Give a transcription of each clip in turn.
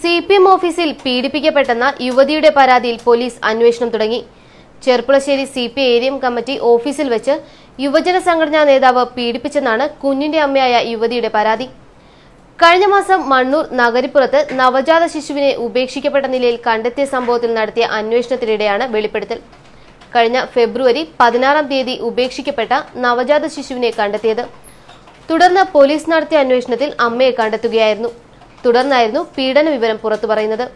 C P M ഓഫീസിൽ പീഡിപ്പിക്കപ്പെട്ടെന്ന യുവതിയുടെ പരാതിയിൽ പോലീസ് അന്വേഷണം തുടങ്ങി. Cherpulassery C P area committee ഓഫീസിൽ വെച്ച് യുവജന സംഘടനാ നേതാവ് പീഡിപ്പിച്ചെന്നാണ് കുഞ്ഞിന്റെ അമ്മയായ യുവതിയുടെ പരാതി. കഴിഞ്ഞ മാസം മണ്ണൂർ നഗരിപ്പുറത്ത് നവജാത ശിശുവിനെ ഉപേക്ഷിക്കപ്പെട്ട നിലയിൽ കണ്ടെത്തിയ സംഭവത്തിൽ നടത്തിയ അന്വേഷണത്തിനിടെയാണ് വെളിപ്പെടുത്തൽ. കഴിഞ്ഞ ഫെബ്രുവരി പതിനാറാം തീയതി ഉപേക്ഷിക്കപ്പെട്ട നവജാത ശിശുവിനെ കണ്ടെത്തിയത്. തുടർന്ന് പോലീസ് നടത്തിയ അന്വേഷണത്തിൽ അമ്മയെ കണ്ടെത്തുകയായിരുന്നു. തുടർന്നായിരുന്നു പീഡന വിവരം പുറത്തു പറയുന്നത്.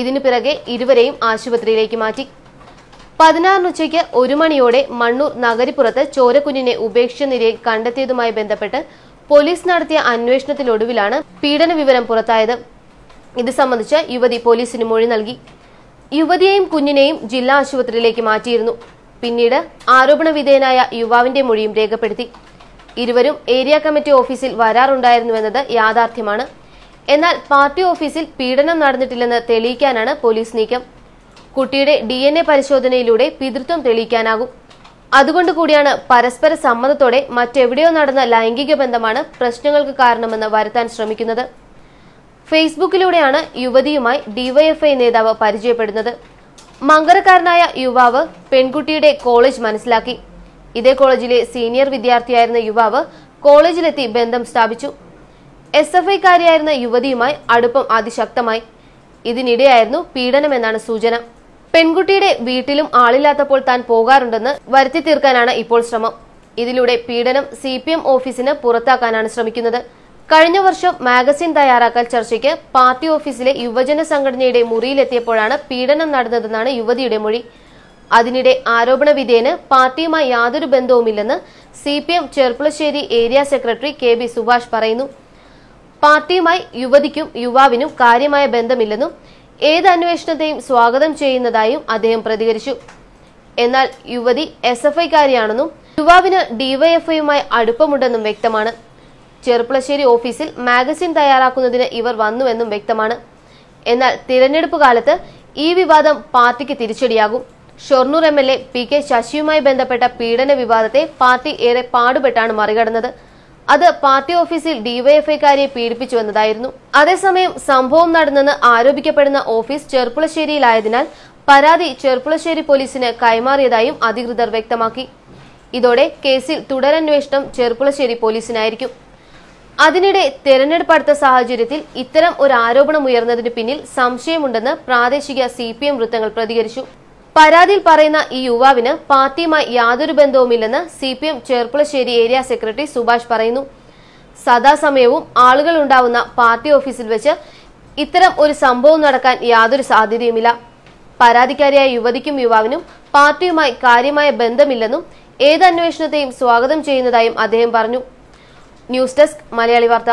ഇതിനു പിറകെ ഇരുവരെയും ആശുപത്രിയിലേക്ക് മാറ്റി. പതിനാറിന് ഉച്ചയ്ക്ക് ഒരു മണിയോടെ മണ്ണൂർ നഗരിപ്പുറത്ത് ചോരക്കുഞ്ഞിനെ ഉപേക്ഷിച്ച നിലയിൽ കണ്ടെത്തിയതുമായി ബന്ധപ്പെട്ട് പോലീസ് നടത്തിയ അന്വേഷണത്തിലൊടുവിലാണ് പീഡന വിവരം പുറത്തായത്. ഇത് സംബന്ധിച്ച് യുവതി പോലീസിന് മൊഴി നൽകി. യുവതിയെയും കുഞ്ഞിനെയും ജില്ലാ ആശുപത്രിയിലേക്ക് മാറ്റിയിരുന്നു. പിന്നീട് ആരോപണ വിധേയനായ യുവാവിന്റെ മൊഴിയും രേഖപ്പെടുത്തി. ഇരുവരും ഏരിയ കമ്മിറ്റി ഓഫീസിൽ വരാറുണ്ടായിരുന്നുവെന്നത് യാഥാർത്ഥ്യമാണ്. എന്നാൽ പാർട്ടി ഓഫീസിൽ പീഡനം നടന്നിട്ടില്ലെന്ന് തെളിയിക്കാനാണ് പോലീസ് നീക്കം. കുട്ടിയുടെ ഡി എൻ എ പരിശോധനയിലൂടെ പിതൃത്വം തെളിയിക്കാനാകും. അതുകൊണ്ട് കൂടിയാണ് പരസ്പര സമ്മതത്തോടെ മറ്റെവിടെയോ നടന്ന ലൈംഗിക ബന്ധമാണ് പ്രശ്നങ്ങൾക്ക് കാരണമെന്ന് വരുത്താൻ ശ്രമിക്കുന്നത്. ഫേസ്ബുക്കിലൂടെയാണ് യുവതിയുമായി ഡിവൈഎഫ്ഐ നേതാവ് പരിചയപ്പെടുന്നത്. മങ്കരക്കാരനായ യുവാവ് പെൺകുട്ടിയുടെ കോളേജ് മനസ്സിലാക്കി. ഇതേ കോളേജിലെ സീനിയർ വിദ്യാർത്ഥിയായിരുന്ന യുവാവ് കോളേജിലെത്തി ബന്ധം സ്ഥാപിച്ചു. എസ് എഫ് ഐക്കാരിയായിരുന്ന യുവതിയുമായി അടുപ്പം അതിശക്തമായി. ഇതിനിടെയായിരുന്നു പീഡനമെന്നാണ് സൂചന. പെൺകുട്ടിയുടെ വീട്ടിലും ആളില്ലാത്തപ്പോൾ താൻ പോകാറുണ്ടെന്ന് വരുത്തി തീർക്കാനാണ് ഇപ്പോൾ ശ്രമം. ഇതിലൂടെ പീഡനം സി പി എം ഓഫീസിന് പുറത്താക്കാനാണ് ശ്രമിക്കുന്നത്. കഴിഞ്ഞ വർഷം മാഗസിൻ തയ്യാറാക്കൽ ചർച്ചയ്ക്ക് പാർട്ടി ഓഫീസിലെ യുവജന സംഘടനയുടെ മുറിയിലെത്തിയപ്പോഴാണ് പീഡനം നടന്നതെന്നാണ് യുവതിയുടെ മൊഴി. അതിനിടെ ആരോപണ വിധേയന് പാർട്ടിയുമായി യാതൊരു ബന്ധവുമില്ലെന്ന് C P M Cherpulassery area secretary K B Subhash പറയുന്നു. പാർട്ടിയുമായി യുവതിക്കും യുവാവിനും കാര്യമായ ബന്ധമില്ലെന്നും ഏത് അന്വേഷണത്തെയും സ്വാഗതം ചെയ്യുന്നതായും അദ്ദേഹം പ്രതികരിച്ചു. എന്നാൽ യുവതി എസ് എഫ് ഐക്കാരിയാണെന്നും യുവാവിന് ഡിവൈഎഫ്ഐയുമായി അടുപ്പമുണ്ടെന്നും വ്യക്തമാണ്. ചെറുപ്പളശ്ശേരി ഓഫീസിൽ മാഗസിൻ തയ്യാറാക്കുന്നതിന് ഇവർ വന്നുവെന്നും വ്യക്തമാണ്. എന്നാൽ തിരഞ്ഞെടുപ്പ് കാലത്ത് ഈ വിവാദം പാർട്ടിക്ക് തിരിച്ചടിയാകും. Shoranur M L A P K ശശിയുമായി ബന്ധപ്പെട്ട പീഡന വിവാദത്തെ പാർട്ടി ഏറെ പാടുപെട്ടാണ് മറികടന്നത്. അത് പാർട്ടി ഓഫീസിൽ ഡിവൈഎഫ്ഐക്കാരിയെ പീഡിപ്പിച്ചുവെന്നതായിരുന്നു അതേസമയം സംഭവം നടന്നെന്ന് ആരോപിക്കപ്പെടുന്ന ഓഫീസ് ചെർപ്പുളശ്ശേരിയിലായതിനാൽ പരാതി ചെർപ്പുളശ്ശേരി പോലീസിന് കൈമാറിയതായും അധികൃതർ വ്യക്തമാക്കി. ഇതോടെ കേസിൽ തുടരന്വേഷണം ചെർപ്പുളശ്ശേരി പോലീസിനായിരിക്കും. അതിനിടെ തെരഞ്ഞെടുപ്പ് അടുത്ത സാഹചര്യത്തിൽ ഇത്തരം ഒരു ആരോപണം ഉയർന്നതിന് പിന്നിൽ സംശയമുണ്ടെന്ന് പ്രാദേശിക സി വൃത്തങ്ങൾ പ്രതികരിച്ചു. പരാതിയിൽ പറയുന്ന ഈ യുവാവിന് പാർട്ടിയുമായി യാതൊരു ബന്ധവുമില്ലെന്ന് C P M Cherpulassery area secretary Subhash പറയുന്നു. സദാസമയവും ആളുകൾ ഉണ്ടാവുന്ന പാർട്ടി ഓഫീസിൽ വെച്ച് ഇത്തരം ഒരു സംഭവം നടക്കാൻ യാതൊരു സാധ്യതയുമില്ല. പരാതിക്കാരിയായ യുവതിക്കും യുവാവിനും പാർട്ടിയുമായി കാര്യമായ ബന്ധമില്ലെന്നും ഏത് അന്വേഷണത്തെയും സ്വാഗതം ചെയ്യുന്നതായും അദ്ദേഹം പറഞ്ഞു. ന്യൂസ് ഡെസ്ക് മലയാളി വാർത്ത.